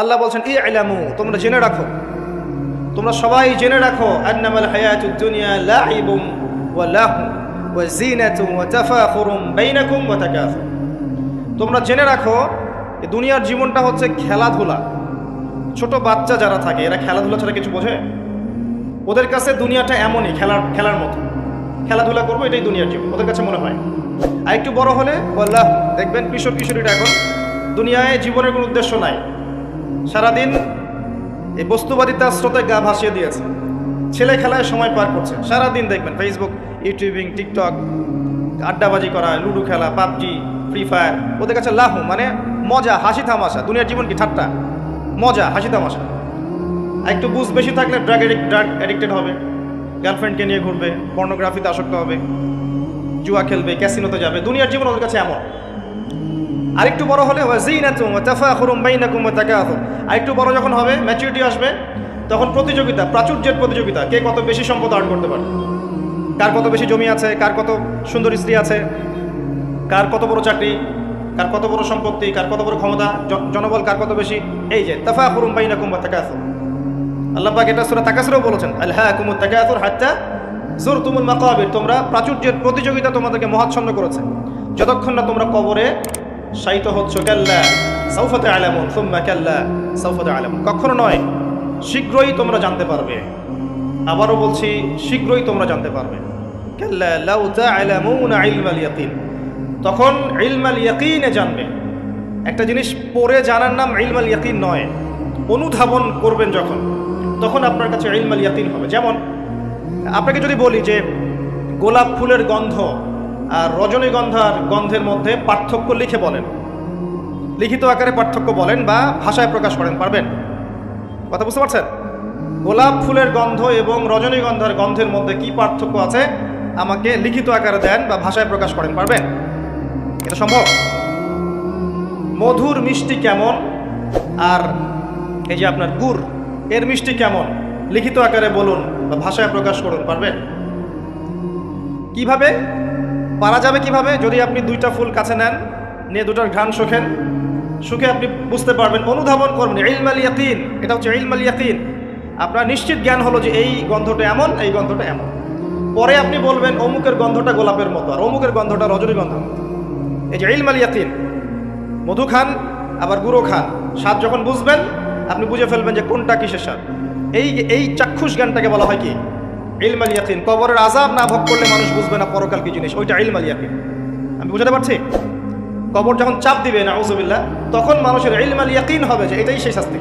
আল্লাহ বলছেন ই আলামু তোমরা জেনে রাখো। তোমরা সবাই জেনে রাখো, আন্নামাল হায়াতুদ দুনিয়া লাইবুম ওয়া লাহু ওয়া জিনাতুম ওয়া তাফাখুরুম বাইনাকুম ওয়া তাকাসুর। তোমরা জেনে রাখো দুনিয়ার জীবনটা হচ্ছে খেলাধুলা। ছোট বাচ্চা যারা থাকে, এরা খেলাধুলা ছাড়া কিছু বোঝে? ওদের কাছে দুনিয়াটা এমনই, খেলার খেলার মতো। খেলাধুলা করব, এটাই দুনিয়ার জীবন, ওদের কাছে মনে হয়। আর একটু বড় হলে বললাহ দেখবেন কিশোর কিশোরীরা এখন দুনিয়ায় জীবনের কোনো উদ্দেশ্য নাই। সারাদিন এই বস্তুবাদিতার স্রোতে গা ভাসিয়ে দিয়েছে। ছেলে খেলায় সময় পার করছে। সারাদিন দেখবেন ফেসবুক ইউটিউবিং টিকটক আড্ডাবাজি করা, লুডো খেলা, পাবজি ফ্রি ফায়ার ওদের কাছে লাহু মানে মজা, হাসি থামাশা দুনিয়ার জীবন কি ঠাট্টা? মজা, হাসি আর একটু বুঝ বেশি থাকলে ড্রাগ ড্রাগ অ্যাডিক্টেড হবে। গার্লফ্রেন্ডকে নিয়ে ঘুরবে পর্নোগ্রাফিতে আসক্ত হবে। জুয়া খেলবে ক্যাসিনোতে যাবে। দুনিয়ার জীবন ওদের কাছে এমন। আরেকটু বড় হলে আরেকটু বড় যখন হবে ম্যাচুরিটি আসবে, তখন প্রতিযোগিতা, প্রাচুর্যের প্রতিযোগিতা, কে কত বেশি সম্পদ আর্ন করতে পারে? কার কত বেশি জমি আছে, কার কত সুন্দর স্ত্রী আছে, কার কত বড় চাকরি, কার কত বড় সম্পত্তি, কার কত বড় ক্ষমতা জনবল কার কত বেশি? এই যে তাফাখুরুম বাইনাকুম ওয়া তাকাসুর। আল্লাহ পাক এটা সূরা তাকাসুরও বলেছেন আলহাকুমুত তাকাসুর হাত্তা জুরতুমুল মাকাবির। তোমরা প্রাচুর্যের প্রতিযোগিতা তোমাদেরকে মহাচ্ছন্ন করেছে। যতক্ষণ না তোমরা কবরে শায়িত হচ্ছ কাল্লা সৌফতে আলামুন সুম্মা কাল্লা সৌফতে আলামুন কখনো নয়, শীঘ্রই তোমরা জানতে পারবে। আবারও বলছি, শীঘ্রই তোমরা জানতে পারবে। কাল্লা, লাউ তা'লামুনা ইলমাল ইয়াকিন। তখন ইলমাল ইয়াকিনে জানবে। একটা জিনিস পড়ে জানার নাম ইলমাল ইয়াকিন নয়, অনুধাবন করবেন যখন, তখন আপনার কাছে ইলমাল ইয়াকিন হবে। যেমন, আপনাকে যদি বলি যে গোলাপ ফুলের গন্ধ আর রজনীগন্ধার গন্ধের মধ্যে পার্থক্য লিখে বলেন। লিখিত আকারে পার্থক্য বলেন বা ভাষায় প্রকাশ করেন, পারবেন? কথা বুঝতে পারছেন? গোলাপ ফুলের গন্ধ এবং রজনীগন্ধার গন্ধের মধ্যে কি পার্থক্য আছে? আমাকে লিখিত আকারে দেন বা ভাষায় প্রকাশ করেন, পারবেন? এটা সম্ভব? মধুর মিষ্টি কেমন? আর এই যে আপনার গুড়, এর মিষ্টি কেমন? লিখিত আকারে বলুন বা ভাষায় প্রকাশ করুন, পারবেন? কীভাবে? পারা যাবে কীভাবে? যদি আপনি দুইটা ফুল কাছে নেন, নিয়ে দুটার ঘ্রাণ শুখেন শুকে আপনি বুঝতে পারবেন। অনুধাবন করবেন ইলমাল ইয়াকিন, এটা হচ্ছে ইলমাল ইয়াকিন। আপনার নিশ্চিত জ্ঞান হলো যে এই গন্ধটা এমন, এই গন্ধটা এমন। পরে আপনি বলবেন, অমুকের গন্ধটা গোলাপের মতো, আর অমুকের গন্ধটা রজনীগন্ধার মতো এই যে ইলমাল ইয়াকিন, মধু খান, আবার গুঁড়ো খান। স্বাদ যখন বুঝবেন, আপনি বুঝে ফেলবেন যে কোনটা কিসের স্বাদ। এই এই চাক্ষুষ জ্ঞানটাকে বলা হয় কি? ইলমাল ইয়াকিন, কবরের আজাব না ভোগ করলে মানুষ বুঝবে না পরকাল কি জিনিস। ওইটা ইলমাল ইয়াকিন। আমি বুঝাতে পারছি? কবর যখন চাপ দিবে না তখন মানুষের ইলমাল ইয়াকিন হবে যে এটাই সেই শাস্তি।